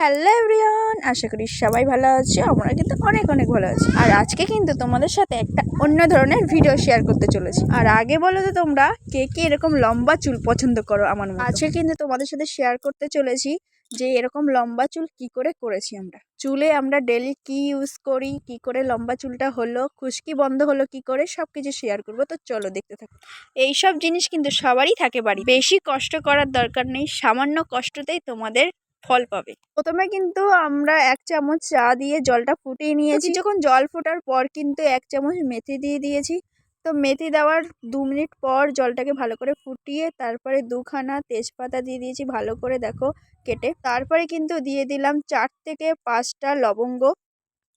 Hello everyone, আশা করি সবাই ভালো আছে, আমরা কিন্তু অনেক অনেক ভালো আছি। আর আজকে কিন্তু তোমাদের সাথে একটা অন্য ধরনের ভিডিও শেয়ার করতে চলেছি। আর আগে বলো তো তোমরা, কে কে এরকম লম্বা চুল পছন্দ করো আমার আজকে কিন্তু তোমাদের সাথে শেয়ার করতে চলেছি যে এরকম লম্বা চুল কি করে করেছি আমরা। চুলে আমরা ডেলি কি ইউজ করি, কি করে লম্বা চুলটা হলো, খুশকি বন্ধ হলো কি করে সব কিছু শেয়ার করব। তো চলো দেখতে থাকো। এইসব জিনিস কিন্তু সবারই থাকে বাড়ি বেশি কষ্ট করার দরকার নেই, সামান্য কষ্টতেই তোমাদের ফল পাবে। প্রথমে কিন্তু আমরা এক চামচ চা দিয়ে জলটা ফুটিয়ে নিয়েছি। যখন জল ফোটার পর কিন্তু এক চামচ মেথি দিয়ে দিয়েছি। তো মেথি দেওয়ার দু মিনিট পর জলটাকে ভালো করে ফুটিয়ে তারপরে দুখানা তেজপাতা দিয়ে দিয়েছি ভালো করে দেখো কেটে। তারপরে কিন্তু দিয়ে দিলাম চার থেকে পাঁচটা লবঙ্গ।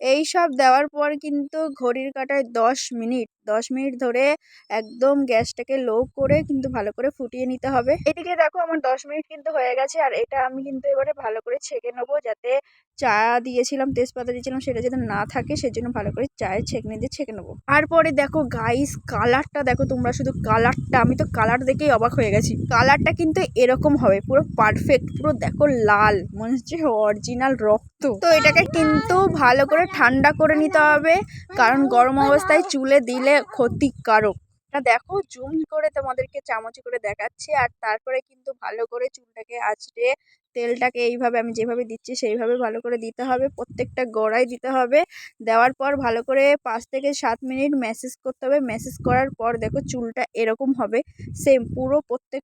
এই সব দেওয়ার পর কিন্তু ঘড়ির কাঁটায় দশ মিনিট দশ মিনিট ধরে একদম গ্যাসটাকে লো করে কিন্তু ভালো করে ফুটিয়ে নিতে হবে। এদিকে দেখো আমার দশ মিনিট কিন্তু হয়ে গেছে আর এটা আমি কিন্তু এবারে ভালো করে ছেঁকে নেব যাতে চা দিয়েছিলাম, তেজপাতা দিয়েছিলাম, সেটা যাতে না থাকে, সেজন্য ভালো করে চায়ের ছেঁকনি দিয়ে ছেঁকে নেব। তারপরে দেখো গাইস কালারটা দেখো তোমরা, শুধু কালারটা আমি তো কালার দেখেই অবাক হয়ে গেছি। কালারটা কিন্তু এরকম হবে, পুরো পারফেক্ট পুরো দেখো লাল, মনে হচ্ছে অরিজিনাল রক্ত। তো এটাকে কিন্তু ভালো করে ঠান্ডা করে নিতে হবে, কারণ গরম অবস্থায় চুলে দিলে ক্ষতিকারক। এটা দেখো জুম করে তোমাদেরকে চামচ করে দেখাচ্ছি আর তারপরে কিন্তু ভালো করে চুলটাকে আঁচড়ে তেলটাকে এইভাবে আমি যেভাবে দিচ্ছি সেইভাবে ভালো করে দিতে হবে, প্রত্যেকটা গোড়ায় দিতে হবে। দেওয়ার পর ভালো করে পাঁচ থেকে সাত মিনিট ম্যাসেজ করতে হবে। ম্যাসেজ করার পর দেখো চুলটা এরকম হবে সেম পুরো প্রত্যেক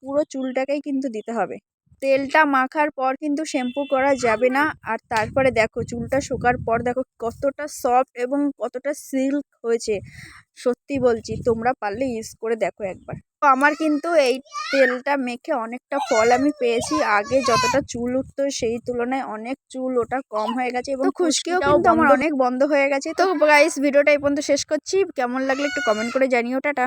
পুরো চুলটাকেই কিন্তু দিতে হবে। তেলটা মাখার পর কিন্তু শ্যাম্পু করা যাবে না। আর তারপরে দেখো চুলটা শোকার পর দেখো কতটা সফট এবং কতটা সিল্ক হয়েছে। সত্যি বলছি তোমরা পারলে ইউজ করে দেখো একবার। তো আমার কিন্তু এই তেলটা মেখে অনেকটা ফল আমি পেয়েছি। আগে যতটা চুল উঠতো সেই তুলনায় অনেক চুল ওটা কম হয়ে গেছে এবং খুশকিও কিন্তু আমার অনেক বন্ধ হয়ে গেছে। তো গাইস ভিডিওটা এই পর্যন্ত শেষ করছি। কেমন লাগলে একটু কমেন্ট করে জানিও টাটা।